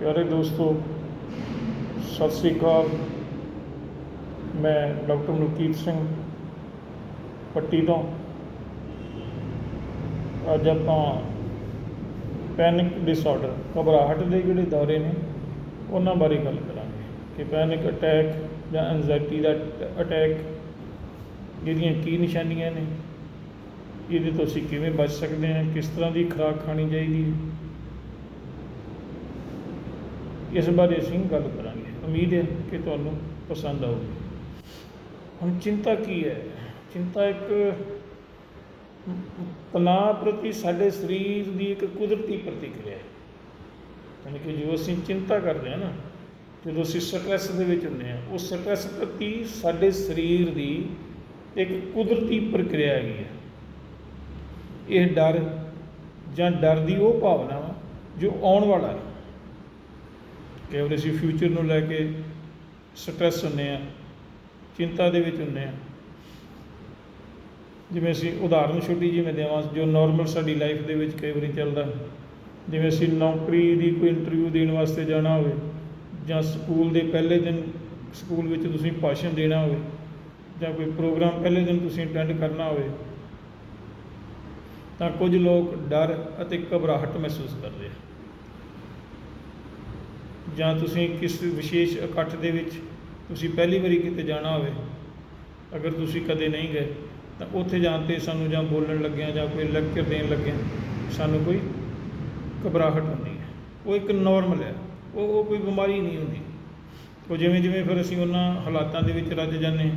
ਪਿਆਰੇ ਦੋਸਤੋ, ਸਤਿ ਸ੍ਰੀ ਅਕਾਲ। ਮੈਂ ਡਾਕਟਰ ਮਲਕੀਤ ਸਿੰਘ ਪੱਟੀ ਤੋਂ। ਅੱਜ ਆਪਾਂ ਪੈਨਿਕ ਡਿਸਆਰਡਰ, ਘਬਰਾਹਟ ਦੇ ਜਿਹੜੇ ਦੌਰੇ ਨੇ, ਉਹਨਾਂ ਬਾਰੇ ਗੱਲ ਕਰਾਂਗੇ ਕਿ ਪੈਨਿਕ ਅਟੈਕ ਜਾਂ ਐਂਜ਼ਾਇਟੀ ਦਾ ਅਟੈਕ ਇਹਦੀਆਂ ਕੀ ਨਿਸ਼ਾਨੀਆਂ ਨੇ, ਇਹਦੇ ਤੋਂ ਅਸੀਂ ਕਿਵੇਂ ਬਚ ਸਕਦੇ ਹਾਂ, ਕਿਸ ਤਰ੍ਹਾਂ ਦੀ ਖੁਰਾਕ ਖਾਣੀ ਚਾਹੀਦੀ ਹੈ। ਇਸ ਬਾਰੇ ਅਸੀਂ ਗੱਲ ਕਰਾਂਗੇ। ਉਮੀਦ ਹੈ ਕਿ ਤੁਹਾਨੂੰ ਪਸੰਦ ਆਊਗੀ। ਹੁਣ ਚਿੰਤਾ ਕੀ ਹੈ? ਚਿੰਤਾ ਇੱਕ ਤਣਾਅ ਪ੍ਰਤੀ ਸਾਡੇ ਸਰੀਰ ਦੀ ਇੱਕ ਕੁਦਰਤੀ ਪ੍ਰਤੀਕਿਰਿਆ ਹੈ। ਯਾਨੀ ਕਿ ਜੋ ਅਸੀਂ ਚਿੰਤਾ ਕਰਦੇ ਹਾਂ ਨਾ, ਜਦੋਂ ਅਸੀਂ ਸਟ੍ਰੈਸ ਦੇ ਵਿੱਚ ਹੁੰਦੇ ਹਾਂ, ਉਹ ਸਟ੍ਰੈਸ ਪ੍ਰਤੀ ਸਾਡੇ ਸਰੀਰ ਦੀ ਇੱਕ ਕੁਦਰਤੀ ਪ੍ਰਕਿਰਿਆ ਹੈਗੀ ਹੈ। ਇਹ ਡਰ ਜਾਂ ਡਰ ਦੀ ਉਹ ਭਾਵਨਾ ਵਾ ਜੋ ਆਉਣ ਵਾਲਾ ਹੈ। ਕਈ ਵਾਰ ਅਸੀਂ ਫਿਊਚਰ ਨੂੰ ਲੈ ਕੇ ਸਟ੍ਰੈਸ ਹੁੰਦੇ ਆ ਚਿੰਤਾ ਦੇ ਵਿੱਚ ਹੁੰਦੇ ਆ ਜਿਵੇਂ ਅਸੀਂ ਉਦਾਹਰਨ ਛੋਟੀ ਜਿਹੀ ਮੈਂ ਦੇਵਾਂ, ਜੋ ਨਾਰਮਲ ਸਾਡੀ ਲਾਈਫ ਦੇ ਵਿੱਚ ਕਈ ਵਾਰੀ ਚੱਲਦਾ। ਜਿਵੇਂ ਅਸੀਂ ਨੌਕਰੀ ਦੀ ਕੋਈ ਇੰਟਰਵਿਊ ਦੇਣ ਵਾਸਤੇ ਜਾਣਾ ਹੋਵੇ ਜਾਂ ਸਕੂਲ ਦੇ ਪਹਿਲੇ ਦਿਨ ਸਕੂਲ ਵਿੱਚ ਤੁਸੀਂ ਭਾਸ਼ਣ ਦੇਣਾ ਹੋਵੇ ਜਾਂ ਕੋਈ ਪ੍ਰੋਗਰਾਮ ਪਹਿਲੇ ਦਿਨ ਤੁਸੀਂ ਅਟੈਂਡ ਕਰਨਾ ਹੋਵੇ, ਤਾਂ ਕੁਝ ਲੋਕ ਡਰ ਅਤੇ ਘਬਰਾਹਟ ਮਹਿਸੂਸ ਕਰਦੇ ਆ। ਜਾਂ ਤੁਸੀਂ ਕਿਸ ਵਿਸ਼ੇਸ਼ ਇਕੱਠ ਦੇ ਵਿੱਚ ਤੁਸੀਂ ਪਹਿਲੀ ਵਾਰੀ ਕਿਤੇ ਜਾਣਾ ਹੋਵੇ ਅਗਰ ਤੁਸੀਂ ਕਦੇ ਨਹੀਂ ਗਏ ਤਾਂ ਉੱਥੇ ਜਾਣ 'ਤੇ ਸਾਨੂੰ ਜਾਂ ਬੋਲਣ ਲੱਗਿਆ ਜਾਂ ਕੋਈ ਲੈਕਚਰ ਦੇਣ ਲੱਗਿਆਂ ਸਾਨੂੰ ਕੋਈ ਘਬਰਾਹਟ ਹੁੰਦੀ ਹੈ। ਉਹ ਇੱਕ ਨਾਰਮਲ ਹੈ ਉਹ ਉਹ ਕੋਈ ਬਿਮਾਰੀ ਨਹੀਂ ਹੁੰਦੀ। ਉਹ ਜਿਵੇਂ ਜਿਵੇਂ ਫਿਰ ਅਸੀਂ ਉਹਨਾਂ ਹਾਲਾਤਾਂ ਦੇ ਵਿੱਚ ਰੱਜ ਜਾਂਦੇ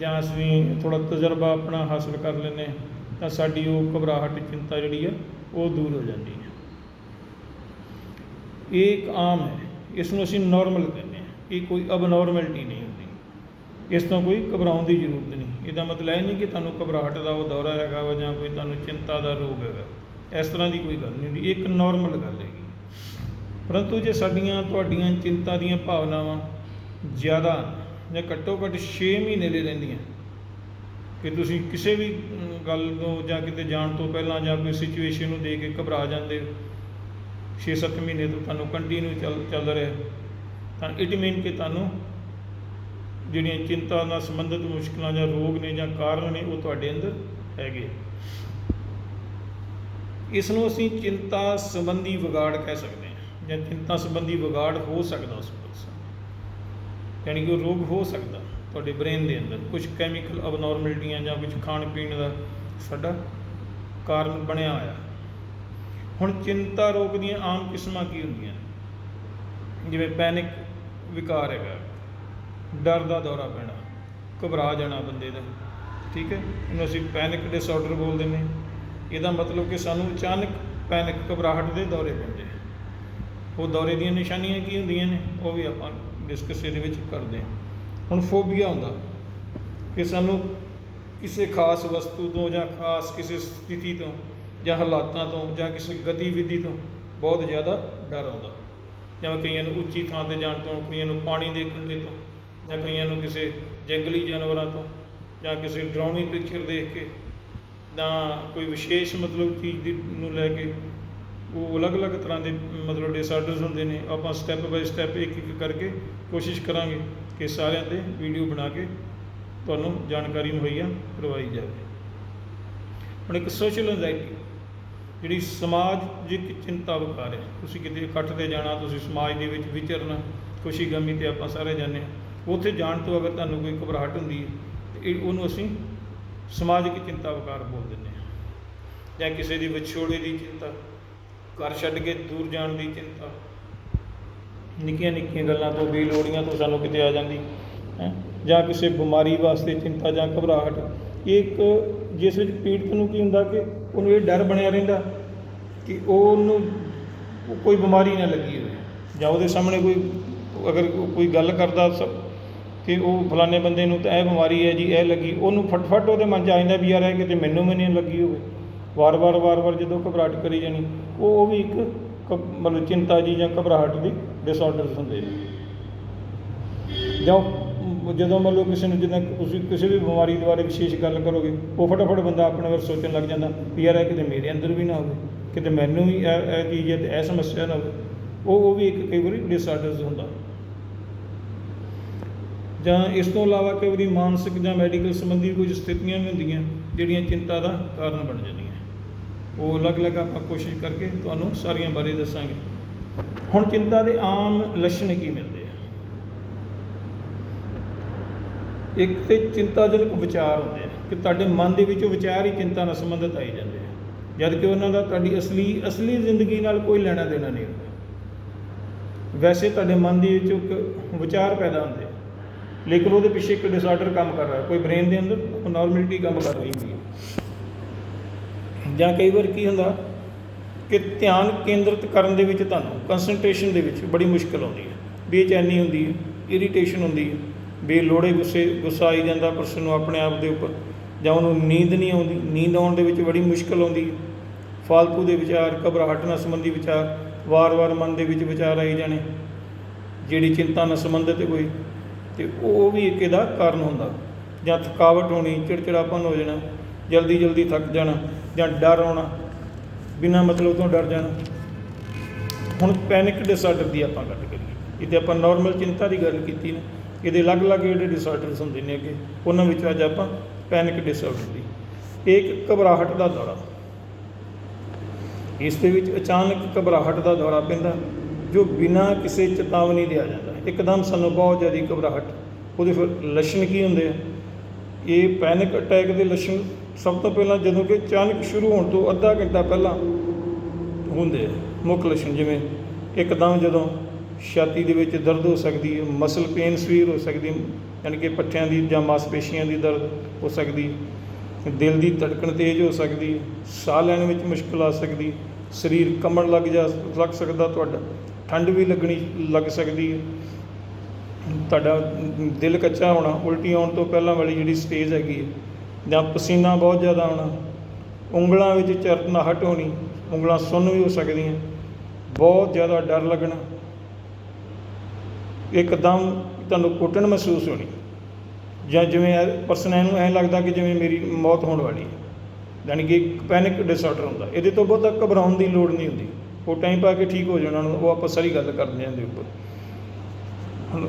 ਜਾਂ ਅਸੀਂ ਥੋੜਾ ਤਜਰਬਾ ਆਪਣਾ ਹਾਸਲ ਕਰ ਲੈਂਦੇ ਹਾਂ, ਤਾਂ ਸਾਡੀ ਉਹ ਘਬਰਾਹਟ ਚਿੰਤਾ ਜਿਹੜੀ ਆ ਉਹ ਦੂਰ ਹੋ ਜਾਂਦੀ ਹੈ। ਇਹ ਇੱਕ ਆਮ ਹੈ। ਇਸ ਨੂੰ ਅਸੀਂ ਨਾਰਮਲ ਕਹਿੰਦੇ ਹਾਂ, ਇਹ ਕੋਈ ਅਬਨੋਰਮੈਲਿਟੀ ਨਹੀਂ ਹੁੰਦੀ। ਇਸ ਤੋਂ ਕੋਈ ਘਬਰਾਉਣ ਦੀ ਜ਼ਰੂਰਤ ਨਹੀਂ। ਇਹਦਾ ਮਤਲਬ ਇਹ ਨਹੀਂ ਕਿ ਤੁਹਾਨੂੰ ਘਬਰਾਹਟ ਦਾ ਉਹ ਦੌਰਾ ਹੈਗਾ ਵਾ ਜਾਂ ਕੋਈ ਤੁਹਾਨੂੰ ਚਿੰਤਾ ਦਾ ਰੋਗ ਹੈਗਾ। ਇਸ ਤਰ੍ਹਾਂ ਦੀ ਕੋਈ ਗੱਲ ਨਹੀਂ ਹੁੰਦੀ। ਇਹ ਇੱਕ ਨਾਰਮਲ ਗੱਲ ਹੈਗੀ। ਪਰੰਤੂ ਜੇ ਸਾਡੀਆਂ, ਤੁਹਾਡੀਆਂ ਚਿੰਤਾ ਦੀਆਂ ਭਾਵਨਾਵਾਂ ਜ਼ਿਆਦਾ ਜਾਂ ਘੱਟੋ ਘੱਟ 6 ਮਹੀਨੇ ਲਈ ਰਹਿੰਦੀਆਂ ਕਿ ਤੁਸੀਂ ਕਿਸੇ ਵੀ ਗੱਲ ਤੋਂ ਜਾਂ ਕਿਤੇ ਜਾਣ ਤੋਂ ਪਹਿਲਾਂ ਜਾਂ ਕੋਈ ਸਿਚੁਏਸ਼ਨ ਨੂੰ ਦੇ ਕੇ ਘਬਰਾ ਜਾਂਦੇ ਹੋ 6-7 ਮਹੀਨੇ ਤੋਂ ਤੁਹਾਨੂੰ ਕੰਟੀਨਿਊ ਚੱਲ ਚੱਲ ਰਿਹਾ ਤਾਂ ਇਟ ਮੀਨ ਕਿ ਤੁਹਾਨੂੰ ਜਿਹੜੀਆਂ ਚਿੰਤਾ ਨਾਲ ਸੰਬੰਧਿਤ ਮੁਸ਼ਕਲਾਂ ਜਾਂ ਰੋਗ ਨੇ ਜਾਂ ਕਾਰਨ ਨੇ ਉਹ ਤੁਹਾਡੇ ਅੰਦਰ ਹੈਗੇ। ਇਸ ਨੂੰ ਅਸੀਂ ਚਿੰਤਾ ਸੰਬੰਧੀ ਵਿਗਾੜ ਕਹਿ ਸਕਦੇ ਹਾਂ ਜਾਂ ਚਿੰਤਾ ਸੰਬੰਧੀ ਵਿਗਾੜ ਹੋ ਸਕਦਾ ਉਸ ਪਰਸਨ ਯਾਨੀ ਕਿ ਉਹ ਰੋਗ ਹੋ ਸਕਦਾ ਤੁਹਾਡੇ ਬ੍ਰੇਨ ਦੇ ਅੰਦਰ। ਕੁਝ ਕੈਮੀਕਲ ਅਬਨੋਰਮੈਲਿਟੀਆਂ ਜਾਂ ਕੁਝ ਖਾਣ ਪੀਣ ਦਾ ਸਾਡਾ ਕਾਰਨ ਬਣਿਆ ਹੋਇਆ। ਹੁਣ ਚਿੰਤਾ ਰੋਗ ਦੀਆਂ ਆਮ ਕਿਸਮਾਂ ਕੀ ਹੁੰਦੀਆਂ? ਜਿਵੇਂ ਪੈਨਿਕ ਵਿਕਾਰ ਹੈਗਾ, ਡਰ ਦਾ ਦੌਰਾ ਪੈਣਾ, ਘਬਰਾ ਜਾਣਾ ਬੰਦੇ ਦਾ, ਠੀਕ ਹੈ? ਇਹਨੂੰ ਅਸੀਂ ਪੈਨਿਕ ਡਿਸਆਰਡਰ ਬੋਲਦੇ ਨੇ ਇਹਦਾ ਮਤਲਬ ਕਿ ਸਾਨੂੰ ਅਚਾਨਕ ਪੈਨਿਕ ਘਬਰਾਹਟ ਦੇ ਦੌਰੇ ਪੈਂਦੇ ਆ। ਉਹ ਦੌਰੇ ਦੀਆਂ ਨਿਸ਼ਾਨੀਆਂ ਕੀ ਹੁੰਦੀਆਂ ਨੇ? ਉਹ ਵੀ ਆਪਾਂ ਡਿਸਕਸ ਇਹਦੇ ਵਿੱਚ ਕਰਦੇ ਹਾਂ। ਹੁਣ ਫੋਬੀਆ ਹੁੰਦਾ ਕਿ ਸਾਨੂੰ ਕਿਸੇ ਖਾਸ ਵਸਤੂ ਤੋਂ ਜਾਂ ਖਾਸ ਕਿਸੇ ਸਥਿਤੀ ਤੋਂ ਜਾਂ ਹਾਲਾਤਾਂ ਤੋਂ ਜਾਂ ਕਿਸੇ ਗਤੀਵਿਧੀ ਤੋਂ ਬਹੁਤ ਜ਼ਿਆਦਾ ਡਰ ਆਉਂਦਾ। ਜਾਂ ਕਈਆਂ ਨੂੰ ਉੱਚੀ ਥਾਂ ਤੇ ਜਾਣ ਤੋਂ, ਕਈਆਂ ਨੂੰ ਪਾਣੀ ਦੇਖਣ ਦੇ ਤੋਂ, ਜਾਂ ਕਈਆਂ ਨੂੰ ਕਿਸੇ ਜੰਗਲੀ ਜਾਨਵਰਾਂ ਤੋਂ, ਜਾਂ ਕਿਸੇ ਡਰਾਉਣੀ ਪਿਕਚਰ ਦੇਖ ਕੇ, ਜਾਂ ਕੋਈ ਵਿਸ਼ੇਸ਼ ਮਤਲਬ ਚੀਜ਼ ਦੀ ਨੂੰ ਲੈ ਕੇ, ਉਹ ਅਲੱਗ-ਅਲੱਗ ਤਰ੍ਹਾਂ ਦੇ ਮਤਲਬ ਡਿਸਆਰਡਰਸ ਹੁੰਦੇ ਨੇ। ਆਪਾਂ ਸਟੈਪ ਬਾਈ ਸਟੈਪ ਇੱਕ ਇੱਕ ਕਰਕੇ ਕੋਸ਼ਿਸ਼ ਕਰਾਂਗੇ ਕਿ ਸਾਰਿਆਂ ਦੇ ਵੀਡੀਓ ਬਣਾ ਕੇ ਤੁਹਾਨੂੰ ਜਾਣਕਾਰੀ ਮੁਹੱਈਆ ਕਰਵਾਈ ਜਾਵੇ। ਹੁਣ ਇੱਕ ਸੋਸ਼ਲ ਐਂਜ਼ਾਇਟੀ ਜਿਹੜੀ ਸਮਾਜਿਕ ਚਿੰਤਾ ਵਕਾਰ ਹੈ ਤੁਸੀਂ ਕਿਤੇ ਇਕੱਠ ਤੇ ਜਾਣਾ, ਤੁਸੀਂ ਸਮਾਜ ਦੇ ਵਿੱਚ ਵਿਚਰਨਾ ਖੁਸ਼ੀ ਗਮੀ ਤੇ ਆਪਾਂ ਸਾਰੇ ਜਾਂਦੇ ਹਾਂ। ਉੱਥੇ ਜਾਣ ਤੋਂ ਅਗਰ ਤੁਹਾਨੂੰ ਕੋਈ ਘਬਰਾਹਟ ਹੁੰਦੀ ਹੈ, ਤੇ ਇਹ ਉਹਨੂੰ ਅਸੀਂ ਸਮਾਜਿਕ ਚਿੰਤਾ ਵਕਾਰ ਬੋਲ ਦਿੰਦੇ ਹਾਂ। ਜਾਂ ਕਿਸੇ ਦੀ ਵਿਛੋੜੇ ਦੀ ਚਿੰਤਾ, ਘਰ ਛੱਡ ਕੇ ਦੂਰ ਜਾਣ ਦੀ ਚਿੰਤਾ। ਨਿੱਕੀਆਂ ਨਿੱਕੀਆਂ ਗੱਲਾਂ ਤੋਂ ਵੀ ਬੇਲੋੜੀਆਂ ਤੋਂ ਸਾਨੂੰ ਕਿਤੇ ਆ ਜਾਂਦੀ, ਹੈ? ਜਾਂ ਕਿਸੇ ਬਿਮਾਰੀ ਵਾਸਤੇ ਚਿੰਤਾ ਜਾਂ ਘਬਰਾਹਟ। ਇਹ ਇੱਕ ਜਿਸ ਵਿੱਚ ਪੀੜਤ ਨੂੰ ਕੀ ਹੁੰਦਾ ਕਿ ਉਹਨੂੰ ਇਹ ਡਰ ਬਣਿਆ ਰਹਿੰਦਾ ਕਿ ਉਹਨੂੰ ਕੋਈ ਬਿਮਾਰੀ ਨਾ ਲੱਗੀ ਹੋਵੇ। ਜਾਂ ਉਹਦੇ ਸਾਹਮਣੇ ਕੋਈ, ਅਗਰ ਕੋਈ ਗੱਲ ਕਰਦਾ ਸਭ ਕਿ ਉਹ ਫਲਾਣੇ ਬੰਦੇ ਨੂੰ ਤਾਂ ਇਹ ਬਿਮਾਰੀ ਹੈ ਜੀ, ਇਹ ਲੱਗੀ, ਉਹਨੂੰ ਫਟਫਟ ਉਹਦੇ ਮਨ 'ਚ ਆ ਜਾਂਦਾ ਵੀ ਯਾਰ ਇਹ ਕਿਤੇ ਮੈਨੂੰ ਵੀ ਨਹੀਂ ਲੱਗੀ ਹੋਵੇ। ਵਾਰ-ਵਾਰ ਵਾਰ-ਵਾਰ ਜਦੋਂ ਘਬਰਾਹਟ ਕਰੀ ਜਾਣੀ, ਉਹ ਉਹ ਵੀ ਇੱਕ ਘ- ਮਤਲਬ ਚਿੰਤਾ ਜੀ ਜਾਂ ਘਬਰਾਹਟ ਦੀ ਡਿਸਆਰਡਰਸ ਹੁੰਦੇ ਨੇ। ਜਾਂ ਜਦੋਂ ਮੰਨ ਲਓ ਕਿਸੇ ਨੂੰ ਜਿੱਦਾਂ ਤੁਸੀਂ ਕਿਸੇ ਵੀ ਬਿਮਾਰੀ ਦੇ ਬਾਰੇ ਵਿਸ਼ੇਸ਼ ਗੱਲ ਕਰੋਗੇ, ਉਹ ਫਟਾਫਟ ਬੰਦਾ ਆਪਣੇ ਬਾਰੇ ਸੋਚਣ ਲੱਗ ਜਾਂਦਾ ਵੀ ਯਾਰ ਇਹ ਕਿਤੇ ਮੇਰੇ ਅੰਦਰ ਵੀ ਨਾ ਹੋਵੇ, ਕਿਤੇ ਮੈਨੂੰ ਵੀ ਇਹ ਇਹ ਚੀਜ਼ ਹੈ ਤੇ ਇਹ ਸਮੱਸਿਆ ਨਾ ਹੋਵੇ। ਉਹ ਉਹ ਵੀ ਇੱਕ ਕਈ ਵਾਰੀ ਡਿਸਆਰਡਰਸ ਹੁੰਦਾ। ਜਾਂ ਇਸ ਤੋਂ ਇਲਾਵਾ ਕਈ ਵਾਰੀ ਮਾਨਸਿਕ ਜਾਂ ਮੈਡੀਕਲ ਸੰਬੰਧੀ ਕੁਝ ਸਥਿਤੀਆਂ ਵੀ ਹੁੰਦੀਆਂ, ਜਿਹੜੀਆਂ ਚਿੰਤਾ ਦਾ ਕਾਰਨ ਬਣ ਜਾਂਦੀਆਂ। ਉਹ ਅਲੱਗ-ਅਲੱਗ ਆਪਾਂ ਕੋਸ਼ਿਸ਼ ਕਰਕੇ ਤੁਹਾਨੂੰ ਸਾਰੀਆਂ ਬਾਰੇ ਦੱਸਾਂਗੇ। ਹੁਣ ਚਿੰਤਾ ਦੇ ਆਮ ਲੱਛਣ ਕੀ ਮਿਲਦੇ ਆ ਇੱਕ ਤੇ ਚਿੰਤਾਜਨਕ ਵਿਚਾਰ ਹੁੰਦੇ ਆ ਕਿ ਤੁਹਾਡੇ ਮਨ ਦੇ ਵਿੱਚ ਉਹ ਵਿਚਾਰ ਹੀ ਚਿੰਤਾ ਨਾਲ ਸੰਬੰਧਿਤ ਆਈ ਜਾਂਦੇ ਆ। ਜਦ ਕਿ ਉਹਨਾਂ ਦਾ ਤੁਹਾਡੀ ਅਸਲੀ ਅਸਲੀ ਜ਼ਿੰਦਗੀ ਨਾਲ ਕੋਈ ਲੈਣਾ ਦੇਣਾ ਨਹੀਂ ਹੁੰਦਾ। ਵੈਸੇ ਤੁਹਾਡੇ ਮਨ ਦੇ ਵਿੱਚ ਇੱਕ ਵਿਚਾਰ ਪੈਦਾ ਹੁੰਦੇ ਲੇਕਿਨ ਉਹਦੇ ਪਿੱਛੇ ਇੱਕ ਡਿਸਆਰਡਰ ਕੰਮ ਕਰ ਰਿਹਾ, ਕੋਈ ਬ੍ਰੇਨ ਦੇ ਅੰਦਰ ਨਾਰਮੈਲਿਟੀ ਕੰਮ ਕਰ ਰਹੀ ਹੁੰਦੀ ਹੈ ਜਾਂ ਕਈ ਵਾਰ ਕੀ ਹੁੰਦਾ ਕਿ ਧਿਆਨ ਕੇਂਦਰਿਤ ਕਰਨ ਦੇ ਵਿੱਚ ਤੁਹਾਨੂੰ ਕਨਸੈਂਟਰੇਸ਼ਨ ਦੇ ਵਿੱਚ ਬੜੀ ਮੁਸ਼ਕਲ ਆਉਂਦੀ ਹੈ ਬੇਚੈਨੀ ਹੁੰਦੀ ਹੈ ਇਰੀਟੇਸ਼ਨ ਹੁੰਦੀ ਹੈ ਬੇ ਬੇਲੋੜੇ ਗੁੱਸੇ, ਗੁੱਸਾ ਆਈ ਜਾਂਦਾ ਪਰਸਨ ਨੂੰ ਆਪਣੇ ਆਪ ਦੇ ਉੱਪਰ ਜਾਂ ਉਹਨੂੰ ਨੀਂਦ ਨਹੀਂ ਆਉਂਦੀ। ਨੀਂਦ ਆਉਣ ਦੇ ਵਿੱਚ ਬੜੀ ਮੁਸ਼ਕਲ ਆਉਂਦੀ। ਫਾਲਤੂ ਦੇ ਵਿਚਾਰ, ਘਬਰਾਹਟ ਨਾਲ ਸੰਬੰਧੀ ਵਿਚਾਰ, ਵਾਰ-ਵਾਰ ਮਨ ਦੇ ਵਿੱਚ ਵਿਚਾਰ ਆਈ ਜਾਣੇ। ਜਿਹੜੀ ਚਿੰਤਾ ਨਾਲ ਸੰਬੰਧਿਤ ਹੈ ਕੋਈ, ਤੇ ਉਹ ਵੀ ਇੱਕ ਇਹਦਾ ਕਾਰਨ ਹੁੰਦਾ। ਜਾਂ ਥਕਾਵਟ ਹੋਣੀ, ਚਿੜਚਿੜਾਪਨ ਹੋ ਜਾਣਾ ਜਲਦੀ ਜਲਦੀ ਥੱਕ ਜਾਣਾ ਜਾਂ ਡਰ ਆਉਣਾ, ਬਿਨਾਂ ਮਤਲਬ ਤੋਂ ਡਰ ਜਾਣਾ। ਹੁਣ ਪੈਨਿਕ ਡਿਸਆਰਡਰ ਦੀ ਆਪਾਂ ਗੱਲ ਕਰੀਏ। ਇਹਦੇ ਆਪਾਂ ਨਾਰਮਲ ਚਿੰਤਾ ਦੀ ਗੱਲ ਕੀਤੀ ਨਾ ਇਹਦੇ ਅਲੱਗ-ਅਲੱਗ ਜਿਹੜੇ ਡਿਸਆਰਡਰਸ ਹੁੰਦੇ ਨੇ ਅੱਗੇ, ਉਹਨਾਂ ਵਿੱਚ ਅੱਜ ਆਪਾਂ ਪੈਨਿਕ ਡਿਸਆਰਡਰ ਦੀ, ਇਹ ਇੱਕ ਘਬਰਾਹਟ ਦਾ ਦੌਰਾ। ਇਸ ਦੇ ਵਿੱਚ ਅਚਾਨਕ ਘਬਰਾਹਟ ਦਾ ਦੌਰਾ ਪੈਂਦਾ, ਜੋ ਬਿਨਾਂ ਕਿਸੇ ਚੇਤਾਵਨੀ ਦੇ ਆ ਜਾਂਦਾ ਇੱਕਦਮ ਸਾਨੂੰ ਬਹੁਤ ਜ਼ਿਆਦਾ ਘਬਰਾਹਟ, ਉਹਦੇ ਫਿਰ ਲੱਛਣ ਕੀ ਹੁੰਦੇ ਆ? ਇਹ ਪੈਨਿਕ ਅਟੈਕ ਦੇ ਲੱਛਣ ਸਭ ਤੋਂ ਪਹਿਲਾਂ ਜਦੋਂ ਕਿ ਅਚਾਨਕ ਸ਼ੁਰੂ ਹੋਣ ਤੋਂ ਅੱਧਾ ਘੰਟਾ ਪਹਿਲਾਂ ਹੁੰਦੇ ਆ। ਮੁੱਖ ਲੱਛਣ ਜਿਵੇਂ, ਇੱਕਦਮ ਜਦੋਂ ਛਾਤੀ ਦੇ ਵਿੱਚ ਦਰਦ ਹੋ ਸਕਦੀ ਹੈ ਮਸਲ ਪੇਨ ਸਵੀਰ ਹੋ ਸਕਦੀ ਹੈ, ਯਾਨੀ ਕਿ ਪੱਠਿਆਂ ਦੀ ਜਾਂ ਮਾਸਪੇਸ਼ੀਆਂ ਦੀ ਦਰਦ ਹੋ ਸਕਦੀ ਦਿਲ ਦੀ ਧੜਕਣ ਤੇਜ਼ ਹੋ ਸਕਦੀ ਸਾਹ ਲੈਣ ਵਿੱਚ ਮੁਸ਼ਕਲ ਆ ਸਕਦੀ ਸਰੀਰ ਕੰਬਣ ਲੱਗ ਜਾ, ਲੱਗ ਸਕਦਾ ਤੁਹਾਡਾ, ਠੰਡ ਵੀ ਲੱਗਣੀ ਲੱਗ ਸਕਦੀ ਹੈ। ਤੁਹਾਡਾ ਦਿਲ ਕੱਚਾ ਹੋਣਾ, ਉਲਟੀ ਆਉਣ ਤੋਂ ਪਹਿਲਾਂ ਵਾਲੀ ਜਿਹੜੀ ਸਟੇਜ ਹੈਗੀ ਹੈ, ਜਾਂ ਪਸੀਨਾ ਬਹੁਤ ਜ਼ਿਆਦਾ ਆਉਣਾ, ਉਂਗਲਾਂ ਵਿੱਚ ਚਰਤਨਾਹਟ ਹੋਣੀ, ਉਂਗਲਾਂ ਸੁੰਨ ਵੀ ਹੋ ਸਕਦੀਆਂ, ਬਹੁਤ ਜ਼ਿਆਦਾ ਡਰ ਲੱਗਣਾ ਇੱਕਦਮ ਤੁਹਾਨੂੰ ਕੁੱਟਣ ਮਹਿਸੂਸ ਹੋਣੀ। ਜਾਂ ਜਿਵੇਂ ਪਰਸਨ ਇਹਨੂੰ ਐਂ ਲੱਗਦਾ ਕਿ ਜਿਵੇਂ ਮੇਰੀ ਮੌਤ ਹੋਣ ਵਾਲੀ ਹੈ। ਯਾਨੀ ਕਿ ਇੱਕ ਪੈਨਿਕ ਡਿਸਆਰਡਰ ਹੁੰਦਾ। ਇਹਦੇ ਤੋਂ ਬਹੁਤਾ ਘਬਰਾਉਣ ਦੀ ਲੋੜ ਨਹੀਂ ਹੁੰਦੀ। ਉਹ ਟਾਈਮ ਪਾ ਕੇ ਠੀਕ ਹੋ ਜਾਣਾ, ਉਹ ਆਪਾਂ ਸਾਰੀ ਗੱਲ ਕਰਦੇ ਹਾਂ ਦੇ ਉੱਪਰ। ਹੁਣ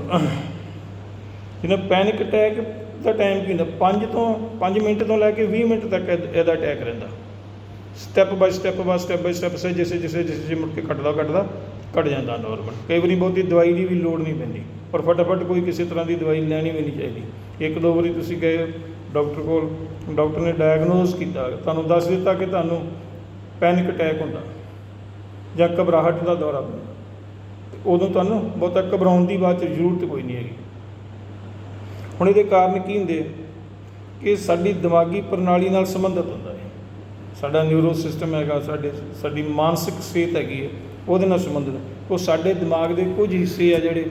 ਜਿਹਨਾਂ ਪੈਨਿਕ ਅਟੈਕ ਦਾ ਟਾਈਮ ਕੀ ਹੁੰਦਾ? 5 ਤੋਂ 5 ਮਿੰਟ ਤੋਂ ਲੈ ਕੇ 20 ਮਿੰਟ ਤੱਕ ਇਹਦਾ ਅਟੈਕ ਰਹਿੰਦਾ। Step by step by step by step ਸੇ ਜਿਸੇ ਜਿਸੇ ਜਿਸੇ ਮੁੜ ਕੇ ਘਟਦਾ ਘਟਦਾ। ਘਟ ਜਾਂਦਾ ਨਾਰਮਲ ਕਈ ਵਾਰੀ ਬਹੁਤੀ ਦਵਾਈ ਦੀ ਵੀ ਲੋੜ ਨਹੀਂ ਪੈਂਦੀ। ਪਰ ਫਟਾਫਟ ਕੋਈ ਕਿਸੇ ਤਰ੍ਹਾਂ ਦੀ ਦਵਾਈ ਲੈਣੀ ਵੀ ਨਹੀਂ ਚਾਹੀਦੀ। ਇੱਕ ਦੋ ਵਾਰੀ ਤੁਸੀਂ ਗਏ, ਡਾਕਟਰ ਕੋਲ, ਡਾਕਟਰ ਨੇ ਡਾਇਗਨੋਸ ਕੀਤਾ। ਤੁਹਾਨੂੰ ਦੱਸ ਦਿੱਤਾ ਕਿ ਤੁਹਾਨੂੰ ਪੈਨਿਕ ਅਟੈਕ ਹੁੰਦਾ ਜਾਂ ਘਬਰਾਹਟ ਦਾ ਦੌਰਾ ਪੈਂਦਾ ਉਦੋਂ ਤੁਹਾਨੂੰ ਬਹੁਤਾ ਘਬਰਾਉਣ ਦੀ ਬਾਅਦ 'ਚ ਜ਼ਰੂਰਤ ਕੋਈ ਨਹੀਂ ਹੈਗੀ। ਹੁਣ ਇਹਦੇ ਕਾਰਨ ਕੀ ਹੁੰਦੇ? ਕਿ ਸਾਡੀ ਦਿਮਾਗੀ ਪ੍ਰਣਾਲੀ ਨਾਲ ਸੰਬੰਧਿਤ ਹੁੰਦਾ ਹੈ। ਸਾਡਾ ਨਿਊਰੋ ਸਿਸਟਮ ਹੈਗਾ, ਸਾਡੇ, ਸਾਡੀ ਮਾਨਸਿਕ ਸਿਹਤ ਹੈਗੀ ਹੈ। ਉਹਦੇ ਨਾਲ ਸੰਬੰਧਿਤ ਉਹ ਸਾਡੇ ਦਿਮਾਗ ਦੇ ਕੁਝ ਹਿੱਸੇ ਆ ਜਿਹੜੇ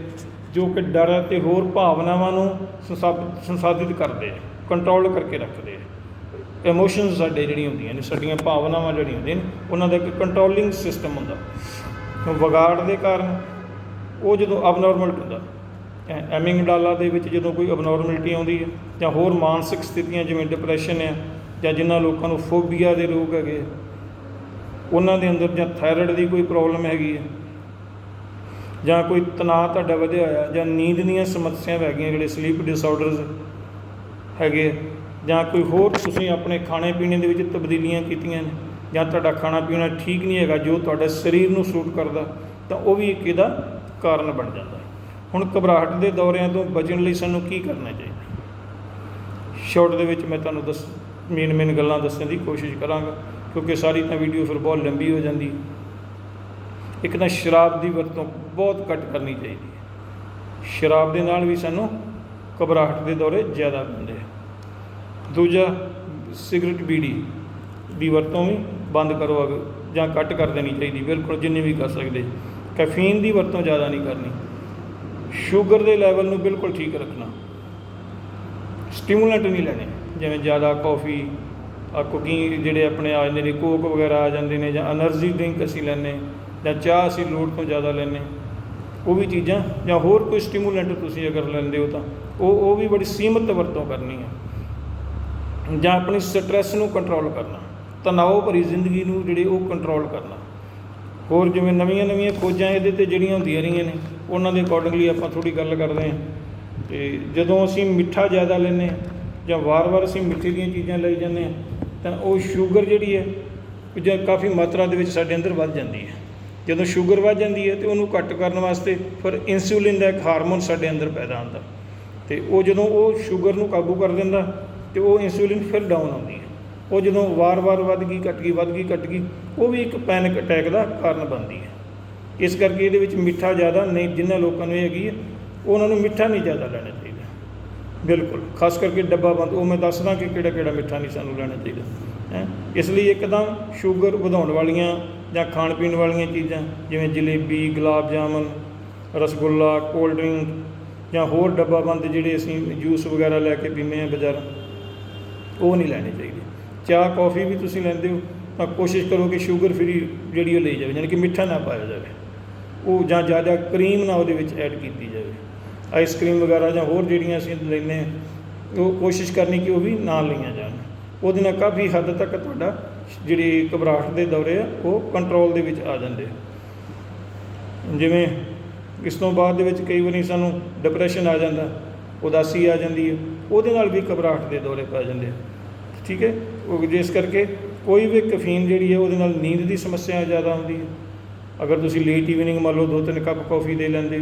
ਜੋ ਕਿ ਡਰ ਅਤੇ ਹੋਰ ਭਾਵਨਾਵਾਂ ਨੂੰ ਸੰਸਾਪ- ਸੰਸਾਧਿਤ ਕਰਦੇ ਆ ਕੰਟਰੋਲ ਕਰਕੇ ਰੱਖਦੇ ਆ। ਇਮੋਸ਼ਨਸ ਸਾਡੇ ਜਿਹੜੀਆਂ ਹੁੰਦੀਆਂ ਨੇ ਸਾਡੀਆਂ ਭਾਵਨਾਵਾਂ ਜਿਹੜੀਆਂ ਹੁੰਦੀਆਂ ਨੇ ਉਹਨਾਂ ਦਾ ਇੱਕ ਕੰਟਰੋਲਿੰਗ ਸਿਸਟਮ ਹੁੰਦਾ। ਵਿਗਾੜ ਦੇ ਕਾਰਨ ਉਹ ਜਦੋਂ ਅਬਨੋਰਮਲ ਹੁੰਦਾ ਐ- ਐਮਿਗਡਾਲਾ ਦੇ ਵਿੱਚ ਜਦੋਂ ਕੋਈ ਅਬਨੋਰਮੈਲਿਟੀ ਆਉਂਦੀ ਹੈ ਜਾਂ ਹੋਰ ਮਾਨਸਿਕ ਸਥਿਤੀਆਂ ਜਿਵੇਂ ਡਿਪਰੈਸ਼ਨ ਹੈ ਜਾਂ ਜਿਨ੍ਹਾਂ ਲੋਕਾਂ ਨੂੰ ਫੋਬੀਆ ਦੇ ਰੋਗ ਹੈਗੇ ਆ, ਉਹਨਾਂ ਦੇ ਅੰਦਰ ਜਾਂ ਥਾਇਰਾਇਡ ਦੀ ਕੋਈ ਪ੍ਰੋਬਲਮ ਹੈਗੀ ਹੈ, ਜਾਂ ਕੋਈ ਤਣਾਅ ਤੁਹਾਡਾ ਵਧਿਆ ਹੋਇਆ, ਜਾਂ ਨੀਂਦ ਦੀਆਂ ਸਮੱਸਿਆਵਾਂ ਹੈਗੀਆਂ ਜਿਹੜੇ ਸਲੀਪ ਡਿਸਆਰਡਰਸ ਹੈਗੇ ਜਾਂ ਕੋਈ ਹੋਰ ਤੁਸੀਂ ਆਪਣੇ ਖਾਣੇ ਪੀਣੇ ਦੇ ਵਿੱਚ ਤਬਦੀਲੀਆਂ ਕੀਤੀਆਂ ਨੇ, ਜਾਂ ਤੁਹਾਡਾ ਖਾਣਾ ਪੀਣਾ ਠੀਕ ਨਹੀਂ ਹੈਗਾ, ਜੋ ਤੁਹਾਡੇ ਸਰੀਰ ਨੂੰ ਸੂਟ ਕਰਦਾ, ਤਾਂ ਉਹ ਵੀ ਇੱਕ ਇਹਦਾ ਕਾਰਨ ਬਣ ਜਾਂਦਾ ਹੈ। ਹੁਣ ਘਬਰਾਹਟ ਦੇ ਦੌਰਿਆਂ ਤੋਂ ਬਚਣ ਲਈ ਸਾਨੂੰ ਕੀ ਕਰਨਾ ਚਾਹੀਦਾ ਸ਼ਾਰਟ ਦੇ ਵਿੱਚ ਮੈਂ ਤੁਹਾਨੂੰ ਦੱਸ ਮੇਨ ਮੇਨ ਗੱਲਾਂ ਦੱਸਣ ਦੀ ਕੋਸ਼ਿਸ਼ ਕਰਾਂਗਾ। ਕਿਉਂਕਿ ਸਾਰੀ ਤਾਂ ਵੀਡੀਓ ਫਿਰ ਬਹੁਤ ਲੰਬੀ ਹੋ ਜਾਂਦੀ ਇੱਕ ਤਾਂ ਸ਼ਰਾਬ ਦੀ ਵਰਤੋਂ ਬਹੁਤ ਘੱਟ ਕਰਨੀ ਚਾਹੀਦੀ ਹੈ। ਸ਼ਰਾਬ ਦੇ ਨਾਲ ਵੀ ਸਾਨੂੰ ਘਬਰਾਹਟ ਦੇ ਦੌਰੇ ਜ਼ਿਆਦਾ ਹੁੰਦੇ ਆ। ਦੂਜਾ ਸਿਗਰਟ ਬੀੜੀ ਦੀ ਵਰਤੋਂ ਵੀ ਬੰਦ ਕਰੋ ਅਗ, ਜਾਂ ਕੱਟ ਕਰ ਦੇਣੀ ਚਾਹੀਦੀ, ਬਿਲਕੁਲ ਜਿੰਨੀ ਵੀ ਕਰ ਸਕਦੇ। ਕੈਫੀਨ ਦੀ ਵਰਤੋਂ ਜ਼ਿਆਦਾ ਨਹੀਂ ਕਰਨੀ। ਸ਼ੂਗਰ ਦੇ ਲੈਵਲ ਨੂੰ ਬਿਲਕੁਲ ਠੀਕ ਰੱਖਣਾ। ਸਟਿਮੂਲੈਂਟ ਨਹੀਂ ਲੈਣੇ, ਜਿਵੇਂ ਜ਼ਿਆਦਾ ਕਾਫੀ ਕੁਕਿੰਗ ਜਿਹੜੇ ਆਪਣੇ ਆ ਜਾਂਦੇ ਨੇ, ਕੋਕ ਵਗੈਰਾ ਆ ਜਾਂਦੇ ਨੇ ਜਾਂ એનર્ਜੀ ਡਰਿੰਕ ਅਸੀਂ ਲੈਨੇ ਜਾਂ ਚਾਹ ਅਸੀਂ ਲੋੜ ਤੋਂ ਜ਼ਿਆਦਾ ਲੈਨੇ ਉਹ ਵੀ ਚੀਜ਼ਾਂ ਜਾਂ ਹੋਰ ਕੋਈ ਸਟਿਮੂਲੈਂਟ ਤੁਸੀਂ ਅਗਰ ਲੈਂਦੇ ਹੋ ਤਾਂ ਉਹ ਉਹ ਵੀ ਬੜੀ ਸੀਮਤ ਵਰਤੋਂ ਕਰਨੀ ਹੈ। ਜਾਂ ਆਪਣੀ ਸਟ੍ਰੈਸ ਨੂੰ ਕੰਟਰੋਲ ਕਰਨਾ ਤਣਾਅ ਭਰੀ ਜ਼ਿੰਦਗੀ ਨੂੰ ਜਿਹੜੇ ਉਹ ਕੰਟਰੋਲ ਕਰਨਾ। ਹੋਰ ਜਿਵੇਂ ਨਵੀਆਂ-ਨਵੀਆਂ ਖੋਜਾਂ ਇਹਦੇ ਤੇ ਜਿਹੜੀਆਂ ਹੁੰਦੀਆਂ ਰਹੀਆਂ ਨੇ, ਉਹਨਾਂ ਦੇ ਅਕੋਰਡਿੰਗਲੀ ਆਪਾਂ ਥੋੜੀ ਗੱਲ ਕਰਦੇ ਹਾਂ। ਤੇ ਜਦੋਂ ਅਸੀਂ ਮਿੱਠਾ ਜ਼ਿਆਦਾ ਲੈਨੇ ਜਾਂ ਵਾਰ-ਵਾਰ ਅਸੀਂ ਮਿੱਠੀ ਦੀਆਂ ਚੀਜ਼ਾਂ ਲਈ ਜਾਂਦੇ ਹਾਂ ਤਾਂ ਉਹ ਸ਼ੂਗਰ ਜਿਹੜੀ ਹੈ ਜਾਂ ਕਾਫੀ ਮਾਤਰਾ ਦੇ ਵਿੱਚ ਸਾਡੇ ਅੰਦਰ ਵੱਧ ਜਾਂਦੀ ਹੈ। ਜਦੋਂ ਸ਼ੂਗਰ ਵੱਧ ਜਾਂਦੀ ਹੈ ਤੇ ਉਹਨੂੰ ਘੱਟ ਕਰਨ ਵਾਸਤੇ ਫਿਰ ਇਨਸੂਲਿਨ ਦਾ ਇੱਕ ਹਾਰਮੋਨ ਸਾਡੇ ਅੰਦਰ ਪੈਦਾ ਹੁੰਦਾ। ਤੇ ਉਹ ਜਦੋਂ ਉਹ ਸ਼ੂਗਰ ਨੂੰ ਕਾਬੂ ਕਰ ਦਿੰਦਾ ਤੇ ਉਹ ਇਨਸੂਲਿਨ ਫਿਰ ਡਾਊਨ ਆਉਂਦੀ ਹੈ। ਉਹ ਜਦੋਂ ਵਾਰ-ਵਾਰ ਵੱਧ ਗਈ, ਘਟ ਗਈ, ਵੱਧ ਗਈ, ਘਟ ਗਈ, ਉਹ ਵੀ ਇੱਕ ਪੈਨਿਕ ਅਟੈਕ ਦਾ ਕਾਰਨ ਬਣਦੀ ਹੈ। ਇਸ ਕਰਕੇ ਇਹਦੇ ਵਿੱਚ ਮਿੱਠਾ ਜ਼ਿਆਦਾ, ਨਹੀਂ ਜਿਨ੍ਹਾਂ ਲੋਕਾਂ ਨੂੰ ਇਹ ਹੈਗੀ ਹੈ, ਉਹਨਾਂ ਨੂੰ ਮਿੱਠਾ ਨਹੀਂ ਜ਼ਿਆਦਾ ਲੈਣਾ ਬਿਲਕੁਲ, ਖਾਸ ਕਰਕੇ ਡੱਬਾ ਬੰਦ, ਉਹ ਮੈਂ ਦੱਸਦਾ ਕਿ ਕਿਹੜਾ ਕਿਹੜਾ ਮਿੱਠਾ ਨਹੀਂ ਸਾਨੂੰ ਲੈਣਾ ਚਾਹੀਦਾ, ਹੈ। ਇਸ ਲਈ ਇੱਕਦਮ ਸ਼ੂਗਰ ਵਧਾਉਣ ਵਾਲੀਆਂ ਜਾਂ ਖਾਣ ਪੀਣ ਵਾਲੀਆਂ ਚੀਜ਼ਾਂ, ਜਿਵੇਂ ਜਲੇਬੀ, ਗੁਲਾਬ ਜਾਮਨ, ਰਸਗੁੱਲਾ, ਕੋਲਡ ਡਰਿੰਕ ਜਾਂ ਹੋਰ ਡੱਬਾ ਬੰਦ ਜਿਹੜੇ ਅਸੀਂ ਜੂਸ ਵਗੈਰਾ ਲੈ ਕੇ ਪੀਂਦੇ ਹਾਂ ਬਾਜ਼ਾਰ, ਉਹ ਨਹੀਂ ਲੈਣੇ ਚਾਹੀਦੇ। ਚਾਹ, ਕੌਫੀ ਵੀ ਤੁਸੀਂ ਲੈਂਦੇ ਹੋ, ਤਾਂ ਕੋਸ਼ਿਸ਼ ਕਰੋ ਕਿ ਸ਼ੂਗਰ ਫਰੀ ਜਿਹੜੀ ਉਹ ਲਈ ਜਾਵੇ, ਯਾਨੀ ਕਿ ਮਿੱਠਾ ਨਾ ਪਾਇਆ ਜਾਵੇ। ਉਹ ਜਾਂ ਜ਼ਿਆਦਾ ਕਰੀਮ ਨਾ ਉਹਦੇ ਵਿੱਚ ਐਡ ਕੀਤੀ ਜਾਵੇ। ਆਈਸਕ੍ਰੀਮ ਵਗੈਰਾ ਜਾਂ ਹੋਰ ਜਿਹੜੀਆਂ ਅਸੀਂ ਲੈਂਦੇ ਹਾਂ, ਉਹ ਕੋਸ਼ਿਸ਼ ਕਰਨੀ ਕਿ ਉਹ ਵੀ ਨਾ ਲਈਆਂ ਜਾਣ। ਉਹਦੇ ਨਾਲ ਕਾਫੀ ਹੱਦ ਤੱਕ ਤੁਹਾਡਾ ਜਿਹੜੀ ਘਬਰਾਹਟ ਦੇ ਦੌਰੇ ਆ, ਉਹ ਕੰਟਰੋਲ ਦੇ ਵਿੱਚ ਆ ਜਾਂਦੇ ਜਿਵੇਂ ਇਸ ਤੋਂ ਬਾਅਦ ਦੇ ਵਿੱਚ ਕਈ ਵਾਰੀ ਸਾਨੂੰ ਡਿਪਰੈਸ਼ਨ ਆ ਜਾਂਦਾ, ਉਦਾਸੀ ਆ ਜਾਂਦੀ ਹੈ, ਉਹਦੇ ਨਾਲ ਵੀ ਘਬਰਾਹਟ ਦੇ ਦੌਰੇ ਪੈ ਜਾਂਦੇ ਆ। ਠੀਕ ਹੈ? ਉਹ ਜਿਸ ਕਰਕੇ ਕੋਈ ਵੀ ਕੈਫੀਨ ਜਿਹੜੀ ਹੈ, ਉਹਦੇ ਨਾਲ ਨੀਂਦ ਦੀ ਸਮੱਸਿਆ ਜ਼ਿਆਦਾ ਹੁੰਦੀ ਹੈ। ਅਗਰ ਤੁਸੀਂ ਲੇਟ ਈਵਨਿੰਗ ਮੰਨ ਲਓ ਦੋ ਤਿੰਨ ਕੱਪ ਕੌਫੀ ਦੇ ਲੈਂਦੇ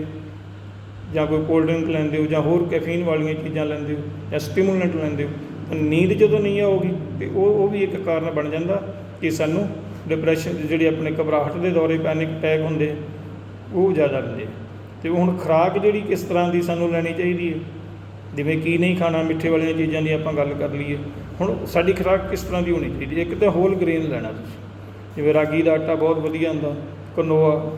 ਜਾਂ ਕੋਈ ਕੋਲਡ ਡਰਿੰਕ ਲੈਂਦੇ ਹੋ ਜਾਂ ਹੋਰ ਕੈਫੀਨ ਵਾਲੀਆਂ ਚੀਜ਼ਾਂ ਲੈਂਦੇ ਹੋ ਜਾਂ ਸਟਿਮੂਲੈਂਟ ਲੈਂਦੇ ਹੋ, ਤਾਂ ਨੀਂਦ ਜਦੋਂ ਨਹੀਂ ਆਉਗੀ ਤੇ ਉਹ ਉਹ ਵੀ ਇੱਕ ਕਾਰਨ ਬਣ ਜਾਂਦਾ ਕਿ ਸਾਨੂੰ ਡਿਪਰੈਸ਼ਨ ਜਿਹੜੇ ਆਪਣੇ ਘਬਰਾਹਟ ਦੇ ਦੌਰੇ ਪੈਨਿਕ ਅਟੈਕ ਹੁੰਦੇ ਉਹ ਜ਼ਿਆਦਾ ਰਹਿੰਦੇ ਆ। ਤੇ ਹੁਣ ਖੁਰਾਕ ਜਿਹੜੀ ਕਿਸ ਤਰ੍ਹਾਂ ਦੀ ਸਾਨੂੰ ਲੈਣੀ ਚਾਹੀਦੀ ਹੈ? ਜਿਵੇਂ ਕੀ ਨਹੀਂ ਖਾਣਾ, ਮਿੱਠੇ ਵਾਲੀਆਂ ਚੀਜ਼ਾਂ ਦੀ ਆਪਾਂ ਗੱਲ ਕਰ ਲਈਏ। ਹੁਣ ਸਾਡੀ ਖੁਰਾਕ ਕਿਸ ਤਰ੍ਹਾਂ ਦੀ ਹੋਣੀ ਚਾਹੀਦੀ ਇੱਕ ਤਾਂ ਹੋਲ ਗ੍ਰੇਨ ਲੈਣਾ ਤੁਸੀਂ। ਜਿਵੇਂ ਰਾਗੀ ਦਾ ਆਟਾ ਬਹੁਤ ਵਧੀਆ ਹੁੰਦਾ ਕਨੋਆ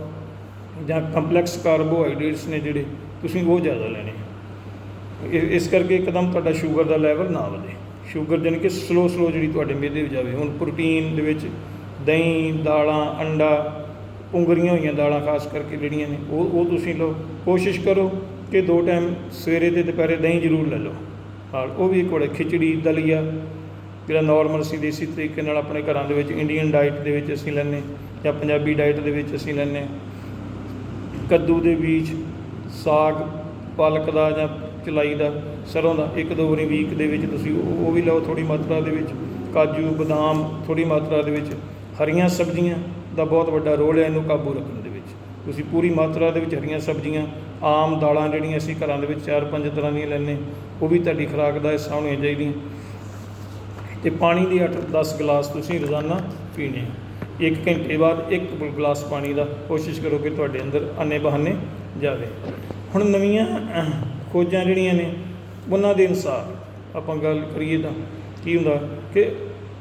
ਜਾਂ ਕੰਪਲੈਕਸ ਕਾਰਬੋਹਾਈਡਰੇਟਸ ਨੇ ਜਿਹੜੇ, ਤੁਸੀਂ ਉਹ ਜ਼ਿਆਦਾ ਲੈਣੇ ਇ- ਇਸ ਕਰਕੇ ਇੱਕਦਮ ਤੁਹਾਡਾ ਸ਼ੂਗਰ ਦਾ ਲੈਵਲ ਨਾ ਵਧੇ। ਸ਼ੂਗਰ ਜਾਣੀ ਕਿ ਸਲੋ ਸਲੋ ਜਿਹੜੀ ਤੁਹਾਡੇ ਮਿਹਦੇ ਵਿੱਚ ਜਾਵੇ। ਹੁਣ ਪ੍ਰੋਟੀਨ ਦੇ ਵਿੱਚ ਦਹੀਂ, ਦਾਲਾਂ, ਅੰਡਾ ਉਂਗਰੀਆਂ ਹੋਈਆਂ ਦਾਲਾਂ ਖਾਸ ਕਰਕੇ ਜਿਹੜੀਆਂ ਨੇ, ਉਹ ਉਹ ਤੁਸੀਂ ਲਓ। ਕੋਸ਼ਿਸ਼ ਕਰੋ ਕਿ ਦੋ ਟਾਈਮ ਸਵੇਰੇ ਤੇ ਦੁਪਹਿਰੇ ਦਹੀਂ ਜ਼ਰੂਰ ਲੈ ਲਓ। ਨਾਲ ਉਹ ਵੀ ਕੋਲੇ ਖਿਚੜੀ ਦਲੀਆ ਜਿਹੜਾ ਨਾਰਮਲ ਅਸੀਂ ਦੇਸੀ ਤਰੀਕੇ ਨਾਲ ਆਪਣੇ ਘਰਾਂ ਦੇ ਵਿੱਚ ਇੰਡੀਅਨ ਡਾਈਟ ਦੇ ਵਿੱਚ ਅਸੀਂ ਲੈਂਦੇ ਜਾਂ ਪੰਜਾਬੀ ਡਾਈਟ ਦੇ ਵਿੱਚ ਅਸੀਂ ਲੈਂਦੇ ਕੱਦੂ ਦੇ ਬੀਜ, ਸਾਗ, ਪਾਲਕ ਦਾ ਜਾਂ ਚਲਾਈ ਦਾ, ਸਰੋਂ ਦਾ, ਇੱਕ ਦੋ ਵਾਰੀ ਵੀਕ ਦੇ ਵਿੱਚ ਤੁਸੀਂ ਉਹ ਉਹ ਵੀ ਲਓ ਥੋੜੀ ਮਾਤਰਾ ਦੇ ਵਿੱਚ, ਕਾਜੂ, ਬਦਾਮ ਥੋੜੀ ਮਾਤਰਾ ਦੇ ਵਿੱਚ, ਹਰੀਆਂ ਸਬਜ਼ੀਆਂ ਦਾ ਬਹੁਤ ਵੱਡਾ ਰੋਲ ਹੈ ਇਹਨੂੰ ਕਾਬੂ ਰੱਖਣ ਦੇ ਵਿੱਚ। ਤੁਸੀਂ ਪੂਰੀ ਮਾਤਰਾ ਦੇ ਵਿੱਚ ਹਰੀਆਂ ਸਬਜ਼ੀਆਂ, ਆਮ ਦਾਲਾਂ ਜਿਹੜੀਆਂ ਅਸੀਂ ਘਰਾਂ ਦੇ ਵਿੱਚ ਚਾਰ ਪੰਜ ਤਰ੍ਹਾਂ ਦੀਆਂ ਲੈਂਦੇ ਉਹ ਵੀ ਤੁਹਾਡੀ ਖੁਰਾਕ ਦਾ ਹਿੱਸਾ ਹੋਣੀਆਂ ਚਾਹੀਦੀਆਂ। ਤੇ ਪਾਣੀ ਦੀ 8-10 ਗਲਾਸ ਤੁਸੀਂ ਰੋਜ਼ਾਨਾ ਪੀਣੇ ਆ। ਇੱਕ ਘੰਟੇ ਬਾਅਦ ਇੱਕ ਗਲਾਸ ਪਾਣੀ ਦਾ ਕੋਸ਼ਿਸ਼ ਕਰੋ ਕਿ ਤੁਹਾਡੇ ਅੰਦਰ ਅੰਨੇ ਬਹਾਨੇ ਜਾਵੇ। ਹੁਣ ਨਵੀਆਂ ਖੋਜਾਂ ਜਿਹੜੀਆਂ ਨੇ, ਉਹਨਾਂ ਦੇ ਅਨੁਸਾਰ ਆਪਾਂ ਗੱਲ ਕਰੀਏ ਤਾਂ ਕੀ ਹੁੰਦਾ ਕਿ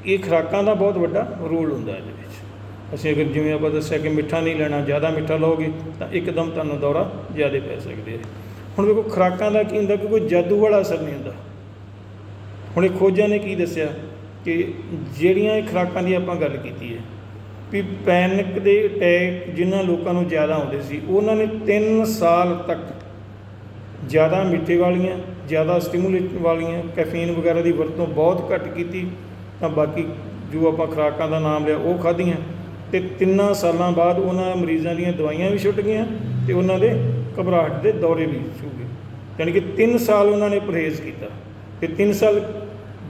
ਇਹ ਖੁਰਾਕਾਂ ਦਾ ਬਹੁਤ ਵੱਡਾ ਰੋਲ ਹੁੰਦਾ ਇਹਦੇ ਵਿੱਚ। ਅਸੀਂ ਅਗਰ ਜਿਵੇਂ ਆਪਾਂ ਦੱਸਿਆ ਕਿ ਮਿੱਠਾ ਨਹੀਂ ਲੈਣਾ, ਜ਼ਿਆਦਾ ਮਿੱਠਾ ਲਓਗੇ, ਤਾਂ ਇੱਕਦਮ ਤੁਹਾਨੂੰ ਦੌਰਾ ਜ਼ਿਆਦਾ ਪੈ ਸਕਦੇ ਹੈ ਹੁਣ ਵੇਖੋ, ਖੁਰਾਕਾਂ ਦਾ ਕੀ ਹੁੰਦਾ ਕਿ ਕੋਈ ਜਾਦੂ ਵਾਲਾ ਅਸਰ ਨਹੀਂ ਹੁੰਦਾ। ਹੁਣ ਇਹ ਖੋਜਾਂ ਨੇ ਕੀ ਦੱਸਿਆ ਕਿ ਜਿਹੜੀਆਂ ਇਹ ਖੁਰਾਕਾਂ ਦੀ ਆਪਾਂ ਗੱਲ ਕੀਤੀ ਹੈ ਵੀ ਪੈਨਿਕ ਦੇ ਅਟੈਕ ਜਿਨ੍ਹਾਂ ਲੋਕਾਂ ਨੂੰ ਜ਼ਿਆਦਾ ਆਉਂਦੇ ਸੀ, ਉਹਨਾਂ ਨੇ 3 ਸਾਲ ਤੱਕ ਜ਼ਿਆਦਾ ਮਿੱਠੇ ਵਾਲੀਆਂ, ਜ਼ਿਆਦਾ ਸਟਿਮੂਲੇਟ ਵਾਲੀਆਂ ਕੈਫੀਨ ਵਗੈਰਾ ਦੀ ਵਰਤੋਂ ਬਹੁਤ ਘੱਟ ਕੀਤੀ, ਤਾਂ ਬਾਕੀ ਜੋ ਆਪਾਂ ਖੁਰਾਕਾਂ ਦਾ ਨਾਮ ਲਿਆ, ਉਹ ਖਾਧੀਆਂ। ਤੇ ਤਿੰਨਾਂ ਸਾਲਾਂ ਬਾਅਦ ਉਹਨਾਂ ਮਰੀਜ਼ਾਂ ਦੀਆਂ ਦਵਾਈਆਂ ਵੀ ਛੁੱਟ ਗਈਆਂ ਤੇ ਉਹਨਾਂ ਦੇ ਘਬਰਾਹਟ ਦੇ ਦੌਰੇ ਵੀ ਛੁੱਟ ਗਏ। ਯਾਨੀ ਕਿ 3 ਸਾਲ ਉਹਨਾਂ ਨੇ ਪਰਹੇਜ਼ ਕੀਤਾ ਤੇ 3 ਸਾਲ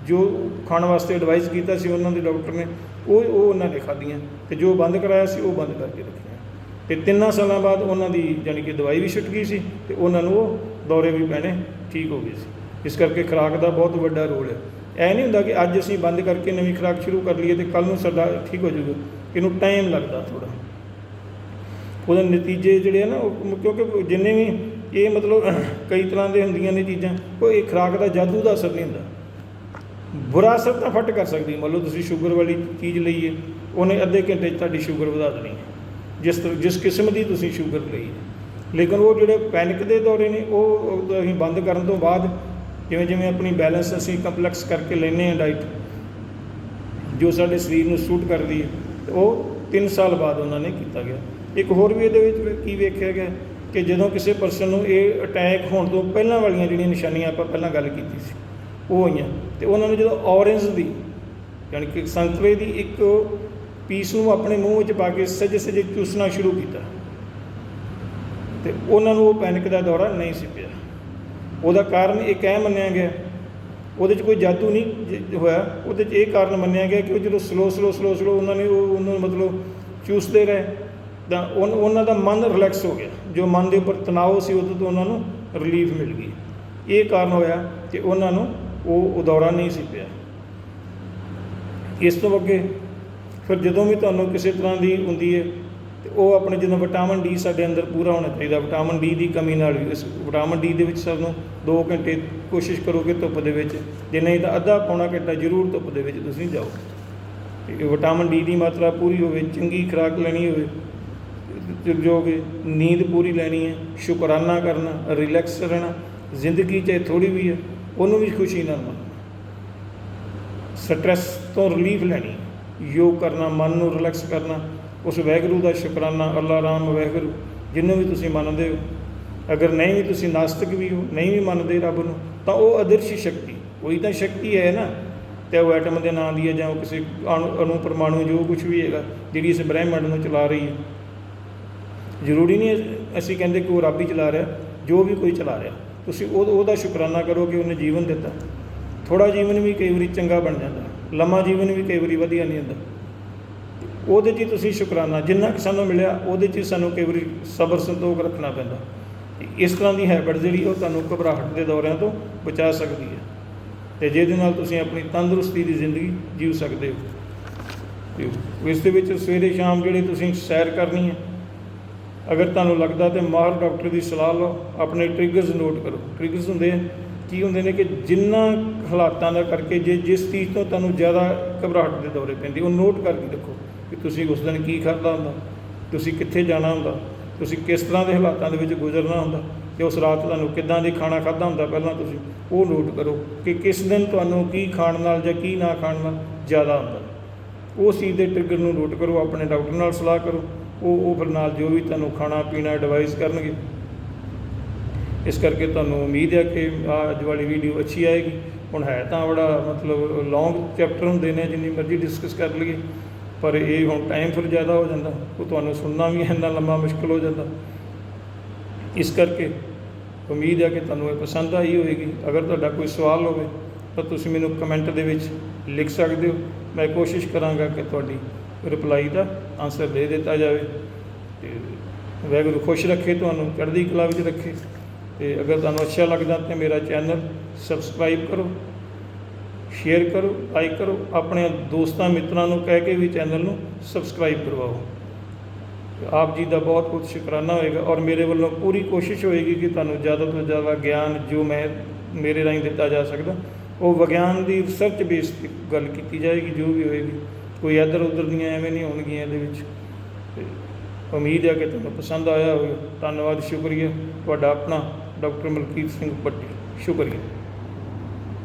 ਜੋ ਖਾਣ ਵਾਸਤੇ ਐਡਵਾਈਸ ਕੀਤਾ ਸੀ ਉਹਨਾਂ ਦੇ ਡਾਕਟਰ ਨੇ, ਉਹ ਉਹ ਉਹਨਾਂ ਨੇ ਖਾਧੀਆਂ ਤੇ ਜੋ ਬੰਦ ਕਰਾਇਆ ਸੀ, ਉਹ ਬੰਦ ਕਰਕੇ ਰੱਖੀਆਂ। ਤੇ ਤਿੰਨਾਂ ਸਾਲਾਂ ਬਾਅਦ ਉਹਨਾਂ ਦੀ ਯਾਨੀ ਕਿ ਦਵਾਈ ਵੀ ਛੁੱਟ ਗਈ ਸੀ ਤੇ ਉਹਨਾਂ ਨੂੰ ਉਹ ਦੌਰੇ ਵੀ ਪੈਣੇ ਠੀਕ ਹੋ ਗਏ ਸੀ। ਇਸ ਕਰਕੇ ਖੁਰਾਕ ਦਾ ਬਹੁਤ ਵੱਡਾ ਰੋਲ ਹੈ। ਐ ਨਹੀਂ ਹੁੰਦਾ ਕਿ ਅੱਜ ਅਸੀਂ ਬੰਦ ਕਰਕੇ ਨਵੀਂ ਖੁਰਾਕ ਸ਼ੁਰੂ ਕਰ ਲਈਏ ਤੇ ਕੱਲ ਨੂੰ ਸਾਡਾ ਠੀਕ ਹੋ ਜਾਊਗਾ। ਇਹਨੂੰ ਟਾਈਮ ਲੱਗਦਾ ਥੋੜਾ ਉਹਦੇ ਨਤੀਜੇ ਜਿਹੜੇ ਆ ਨਾ, ਉਹ ਕਿਉਂਕਿ ਜਿੰਨੇ ਵੀ ਇਹ ਮਤਲਬ ਕਈ ਤਰ੍ਹਾਂ ਦੇ ਹੁੰਦੀਆਂ ਨੇ ਚੀਜ਼ਾਂ, ਉਹ ਇਹ ਖੁਰਾਕ ਦਾ ਜਾਦੂ ਦਾ ਅਸਰ ਨਹੀਂ ਹੁੰਦਾ। ਬੁਰਾ ਅਸਰ ਤਾਂ ਫਟ ਕਰ ਸਕਦੀ, ਮੰਨ ਲਓ ਤੁਸੀਂ ਸ਼ੂਗਰ ਵਾਲੀ ਚੀਜ਼ ਲਈਏ, ਉਹਨੇ ਅੱਧੇ ਘੰਟੇ 'ਚ ਤੁਹਾਡੀ ਸ਼ੂਗਰ ਵਧਾ ਦੇਣੀ ਹੈ। ਜਿਸ ਤਰ੍ਹਾਂ ਜਿਸ ਕਿਸਮ ਦੀ ਤੁਸੀਂ ਸ਼ੂਗਰ ਲਈ ਲੇਕਿਨ ਉਹ ਜਿਹੜੇ ਪੈਨਿਕ ਦੇ ਦੌਰੇ ਨੇ, ਉਹ ਅਸੀਂ ਬੰਦ ਕਰਨ ਤੋਂ ਬਾਅਦ ਜਿਵੇਂ ਜਿਵੇਂ ਆਪਣੀ ਬੈਲੈਂਸ ਅਸੀਂ ਕੰਪਲੈਕਸ ਕਰਕੇ ਲੈਂਦੇ ਹਾਂ ਡਾਈਟ ਜੋ ਸਾਡੇ ਸਰੀਰ ਨੂੰ ਸੂਟ ਕਰਦੀ ਹੈ ਉਹ 3 ਸਾਲ ਬਾਅਦ ਉਹਨਾਂ ਨੇ ਕੀਤਾ ਗਿਆ। ਇੱਕ ਹੋਰ ਵੀ ਇਹਦੇ ਵਿੱਚ ਕੀ ਵੇਖਿਆ ਗਿਆ ਕਿ ਜਦੋਂ ਕਿਸੇ ਪਰਸਨ ਨੂੰ ਇਹ ਅਟੈਕ ਹੋਣ ਤੋਂ ਪਹਿਲਾਂ ਵਾਲੀਆਂ ਜਿਹੜੀਆਂ ਨਿਸ਼ਾਨੀਆਂ ਆਪਾਂ ਪਹਿਲਾਂ ਗੱਲ ਕੀਤੀ ਸੀ ਉਹ ਹੋਈਆਂ। ਤੇ ਉਹਨਾਂ ਨੂੰ ਜਦੋਂ ਔਰੇਂਜ ਦੀ, ਯਾਨੀ ਕਿ ਸੰਤਰੇ ਦੀ ਇੱਕ ਪੀਸ ਨੂੰ ਆਪਣੇ ਮੂੰਹ ਵਿੱਚ ਪਾ ਕੇ ਸਜੇ ਸਜੇ ਚੂਸਣਾ ਸ਼ੁਰੂ ਕੀਤਾ। ਤੇ ਉਹਨਾਂ ਨੂੰ ਉਹ ਪੈਨਿਕ ਦਾ ਦੌਰਾ ਨਹੀਂ ਸੀ ਪਿਆ। ਉਹਦਾ ਕਾਰਨ ਇਹ ਕਹਿ ਮੰਨਿਆ ਗਿਆ, ਉਹਦੇ 'ਚ ਕੋਈ ਜਾਦੂ ਨਹੀਂ ਜ- ਹੋਇਆ। ਉਹਦੇ 'ਚ ਇਹ ਕਾਰਨ ਮੰਨਿਆ ਗਿਆ ਕਿ ਉਹ ਜਦੋਂ ਸਲੋ ਸਲੋ ਸਲੋ ਸਲੋ ਉਹਨਾਂ ਨੇ ਉਹ, ਉਹਨਾਂ ਨੂੰ ਮਤਲਬ ਚੂਸਦੇ ਰਹੇ, ਤਾਂ ਉਨ- ਉਹਨਾਂ ਦਾ ਮਨ ਰਿਲੈਕਸ ਹੋ ਗਿਆ। ਜੋ ਮਨ ਦੇ ਉੱਪਰ ਤਣਾਅ ਸੀ, ਉਦੋਂ ਤੋਂ ਉਹਨਾਂ ਨੂੰ ਰਿਲੀਫ ਮਿਲ ਗਈ। ਇਹ ਕਾਰਨ ਹੋਇਆ ਕਿ ਉਹਨਾਂ ਨੂੰ ਉਹ ਉਹ ਨਹੀਂ ਸੀ ਪਿਆ। ਇਸ ਤੋਂ ਅੱਗੇ ਫਿਰ ਜਦੋਂ ਵੀ ਤੁਹਾਨੂੰ ਕਿਸੇ ਤਰ੍ਹਾਂ ਦੀ ਹੁੰਦੀ ਹੈ, ਤੇ ਉਹ ਆਪਣੇ ਜਦੋਂ ਵਿਟਾਮਿਨ ਡੀ ਸਾਡੇ ਅੰਦਰ ਪੂਰਾ ਹੋਣਾ ਚਾਹੀਦਾ, ਵਿਟਾਮਿਨ ਡੀ ਦੀ ਕਮੀ ਨਾਲ ਵੀ। ਇਸ ਵਿਟਾਮਿਨ ਡੀ ਦੇ ਵਿੱਚ ਸਾਨੂੰ 2 ਘੰਟੇ ਕੋਸ਼ਿਸ਼ ਕਰੋ ਕਿ ਧੁੱਪ ਦੇ ਵਿੱਚ, ਜੇ ਨਹੀਂ ਤਾਂ ਅੱਧਾ ਪੌਣਾ ਘੰਟਾ ਜ਼ਰੂਰ ਧੁੱਪ ਦੇ ਵਿੱਚ ਤੁਸੀਂ ਜਾਓ। ਤੇ ਵਿਟਾਮਿਨ ਡੀ ਦੀ ਮਾਤਰਾ ਪੂਰੀ ਹੋਵੇ, ਚੰਗੀ ਖੁਰਾਕ ਲੈਣੀ ਹੋਵੇ, ਤੇ ਜੋ ਕਿ ਨੀਂਦ ਪੂਰੀ ਲੈਣੀ ਹੈ, ਸ਼ੁਕਰਾਨਾ ਕਰਨਾ, ਰਿਲੈਕਸ ਰਹਿਣਾ, ਜ਼ਿੰਦਗੀ ਚਾਹੇ ਥੋੜੀ ਵੀ ਹੈ ਉਹਨੂੰ ਵੀ ਖੁਸ਼ੀ ਨਾਲ ਮੰਨਣਾ ਸਟ੍ਰੈਸ ਤੋਂ ਰਿਲੀਫ ਲੈਣੀ। ਯੋਗ ਕਰਨਾ, ਮਨ ਨੂੰ ਰਿਲੈਕਸ ਕਰਨਾ, ਉਸ ਵਹਿਗੁਰੂ ਦਾ ਸ਼ੁਕਰਾਨਾ, ਅੱਲਾ ਰਾਮ ਵਾਹਿਗੁਰੂ ਜਿਹਨੂੰ ਵੀ ਤੁਸੀਂ ਮੰਨਦੇ ਹੋ। ਅਗਰ ਨਹੀਂ ਵੀ ਤੁਸੀਂ ਨਾਸਤਿਕ ਵੀ ਹੋ, ਨਹੀਂ ਵੀ ਮੰਨਦੇ ਰੱਬ ਨੂੰ, ਤਾਂ ਉਹ ਅਦਰਸ਼ੀ ਸ਼ਕਤੀ। ਕੋਈ ਤਾਂ ਸ਼ਕਤੀ ਹੈ ਨਾ। ਤੇ ਉਹ ਐਟਮ ਦੇ ਨਾਂ ਦੀ ਹੈ ਜਾਂ ਉਹ ਕਿਸੇ ਅਣੂ ਅਣੂ ਪਰਮਾਣੂ ਜੋ ਕੁਝ ਵੀ ਹੈਗਾ, ਜਿਹੜੀ ਇਸ ਬ੍ਰਹਿਮੰਡ ਨੂੰ ਚਲਾ ਰਹੀ ਹੈ। ਜ਼ਰੂਰੀ ਨਹੀਂ ਅਸੀਂ ਕਹਿੰਦੇ ਕਿ ਉਹ ਰੱਬ ਹੀ ਚਲਾ ਰਿਹਾ, ਜੋ ਵੀ ਕੋਈ ਚਲਾ ਰਿਹਾ। ਤੁਸੀਂ ਉਹ ਉਹਦਾ ਸ਼ੁਕਰਾਨਾ ਕਰੋ ਕਿ ਉਹਨੇ ਜੀਵਨ ਦਿੱਤਾ। ਥੋੜਾ ਜੀਵਨ ਵੀ ਕਈ ਵਾਰੀ ਚੰਗਾ ਬਣ ਜਾਂਦਾ। ਲੰਮਾ ਜੀਵਨ ਵੀ ਕਈ ਵਾਰੀ ਵਧੀਆ ਨਹੀਂ ਹੁੰਦਾ। ਉਹਦੇ 'ਚ ਹੀ ਤੁਸੀਂ ਸ਼ੁਕਰਾਨਾ, ਜਿੰਨਾ ਕਿ ਸਾਨੂੰ ਮਿਲਿਆ, ਉਹਦੇ 'ਚ ਹੀ ਸਾਨੂੰ ਕਈ ਵਾਰੀ ਸਬਰ ਸੰਤੋਖ ਰੱਖਣਾ ਪੈਂਦਾ। ਇਸ ਤਰ੍ਹਾਂ ਦੀ ਹੈਬਿਟ ਜਿਹੜੀ, ਉਹ ਤੁਹਾਨੂੰ ਘਬਰਾਹਟ ਦੇ ਦੌਰਿਆਂ ਤੋਂ ਬਚਾ ਸਕਦੀ ਹੈ। ਤੇ ਜਿਹਦੇ ਨਾਲ ਤੁਸੀਂ ਆਪਣੀ ਤੰਦਰੁਸਤੀ ਦੀ ਜ਼ਿੰਦਗੀ ਜੀਵ ਸਕਦੇ ਹੋ। ਤੇ ਇਸ ਦੇ ਵਿੱਚ ਸਵੇਰੇ ਸ਼ਾਮ ਜਿਹੜੇ ਤੁਸੀਂ ਸੈਰ ਕਰਨੀ ਹੈ ਅਗਰ ਤੁਹਾਨੂੰ ਲੱਗਦਾ ਤੇ ਮਾਹਰ ਡਾਕਟਰ ਦੀ ਸਲਾਹ ਲਓ, ਆਪਣੇ ਟ੍ਰਿਗਰਸ ਨੋਟ ਕਰੋ। ਟ੍ਰਿਗਰਸ ਹੁੰਦੇ ਕੀ ਹੁੰਦੇ ਨੇ ਕਿ ਜਿੰਨਾ ਹਾਲਾਤਾਂ ਦਾ ਕਰਕੇ ਜੇ ਜਿਸ ਚੀਜ਼ ਤੋਂ ਤੁਹਾਨੂੰ ਜ਼ਿਆਦਾ ਘਬਰਾਹਟ ਦੇ ਦੌਰੇ ਪੈਂਦੀ, ਉਹ ਨੋਟ ਕਰਕੇ ਦੇਖੋ ਕਿ ਤੁਸੀਂ ਉਸ ਦਿਨ ਕੀ ਕਰਦਾ ਹੁੰਦਾ, ਤੁਸੀਂ ਕਿੱਥੇ ਜਾਣਾ ਹੁੰਦਾ, ਤੁਸੀਂ ਕਿਸ ਤਰ੍ਹਾਂ ਦੇ ਹਾਲਾਤਾਂ ਦੇ ਵਿੱਚ ਗੁਜ਼ਰਨਾ ਹੁੰਦਾ ਤੇ ਉਸ ਰਾਤ ਤੁਹਾਨੂੰ ਕਿੱਦਾਂ ਦੇ ਖਾਣਾ ਖਾਧਾ ਹੁੰਦਾ ਪਹਿਲਾਂ ਤੁਸੀਂ, ਉਹ ਨੋਟ ਕਰੋ ਕਿ ਕਿਸ ਦਿਨ ਤੁਹਾਨੂੰ ਕੀ ਖਾਣ ਨਾਲ ਜਾਂ ਕੀ ਨਾ ਖਾਣ ਨਾਲ ਜ਼ਿਆਦਾ ਹੁੰਦਾ। ਉਸ ਚੀਜ਼ ਦੇ ਟ੍ਰਿਗਰ ਨੂੰ ਨੋਟ ਕਰੋ, ਆਪਣੇ ਡਾਕਟਰ ਨਾਲ ਸਲਾਹ ਕਰੋ। ਉਹ ਉਹ ਫਿਰ ਨਾਲ ਜੋ ਵੀ ਤੁਹਾਨੂੰ ਖਾਣਾ ਪੀਣਾ ਐਡਵਾਈਸ ਕਰਨਗੇ। ਇਸ ਕਰਕੇ ਤੁਹਾਨੂੰ ਉਮੀਦ ਹੈ ਕਿ ਆਹ ਅੱਜ ਵਾਲੀ ਵੀਡੀਓ ਅੱਛੀ ਆਏਗੀ। ਹੁਣ ਹੈ ਤਾਂ ਬੜਾ ਮਤਲਬ ਲੌਂਗ ਚੈਪਟਰ ਹੁੰਦੇ ਨੇ, ਜਿੰਨੀ ਮਰਜ਼ੀ ਡਿਸਕਸ ਕਰ ਲਈਏ। ਪਰ ਇਹ ਹੁਣ ਟਾਈਮ ਫਿਰ ਜ਼ਿਆਦਾ ਹੋ ਜਾਂਦਾ। ਉਹ ਤੁਹਾਨੂੰ ਸੁਣਨਾ ਵੀ ਇੰਨਾ ਲੰਮਾ ਮੁਸ਼ਕਲ ਹੋ ਜਾਂਦਾ। ਇਸ ਕਰਕੇ ਉਮੀਦ ਹੈ ਕਿ ਤੁਹਾਨੂੰ ਇਹ ਪਸੰਦ ਆਈ ਹੋਵੇਗੀ ਅਗਰ ਤੁਹਾਡਾ ਕੋਈ ਸਵਾਲ ਹੋਵੇ ਤਾਂ ਤੁਸੀਂ ਮੈਨੂੰ ਕਮੈਂਟ ਦੇ ਵਿੱਚ ਲਿਖ ਸਕਦੇ ਹੋ। ਮੈਂ ਕੋਸ਼ਿਸ਼ ਕਰਾਂਗਾ ਕਿ ਤੁਹਾਡੀ ਰਿਪਲਾਈ ਦਾ ਆਨਸਰ ਦੇ ਦਿੱਤਾ ਜਾਵੇ ਤੇ ਵਾਹਿਗੁਰੂ ਖੁਸ਼ ਰੱਖੇ ਤੁਹਾਨੂੰ, ਚੜ੍ਹਦੀ ਕਲਾ ਵਿੱਚ ਰੱਖੇ। ਤੇ ਅਗਰ ਤੁਹਾਨੂੰ ਅੱਛਾ ਲੱਗਦਾ ਤੇ ਮੇਰਾ ਚੈਨਲ ਸਬਸਕ੍ਰਾਈਬ ਕਰੋ, ਸ਼ੇਅਰ ਕਰੋ, ਲਾਈਕ ਕਰੋ, ਆਪਣੇ ਦੋਸਤਾਂ ਮਿੱਤਰਾਂ ਨੂੰ ਕਹਿ ਕੇ ਵੀ ਚੈਨਲ ਨੂੰ ਸਬਸਕ੍ਰਾਈਬ ਕਰਵਾਓ। ਆਪ ਜੀ ਦਾ ਬਹੁਤ ਬਹੁਤ ਸ਼ੁਕਰਾਨਾ ਹੋਏਗਾ ਔਰ ਮੇਰੇ ਵੱਲੋਂ ਪੂਰੀ ਕੋਸ਼ਿਸ਼ ਹੋਏਗੀ ਕਿ ਤੁਹਾਨੂੰ ਜ਼ਿਆਦਾ ਤੋਂ ਜ਼ਿਆਦਾ ਗਿਆਨ ਜੋ ਮੈਂ ਮੇਰੇ ਰਾਹੀਂ ਦਿੱਤਾ ਜਾ ਸਕਦਾ, ਉਹ ਵਿਗਿਆਨ ਦੀ ਰਿਸਰਚ ਬੇਸ ਗੱਲ ਕੀਤੀ ਜਾਏਗੀ, ਜੋ ਵੀ ਹੋਏਗੀ। ਕੋਈ ਇੱਧਰ ਉੱਧਰ ਦੀਆਂ ਐਵੇਂ ਨਹੀਂ ਹੋਣਗੀਆਂ ਇਹਦੇ ਵਿੱਚ। ਤੇ ਉਮੀਦ ਹੈ ਕਿ ਤੁਹਾਨੂੰ ਪਸੰਦ ਆਇਆ ਹੋਵੇ। ਧੰਨਵਾਦ, ਸ਼ੁਕਰੀਆ। ਤੁਹਾਡਾ ਆਪਣਾ ਡਾਕਟਰ ਮਲਕੀਤ ਸਿੰਘ ਪੱਟੀ ਸ਼ੁਕਰੀਆ।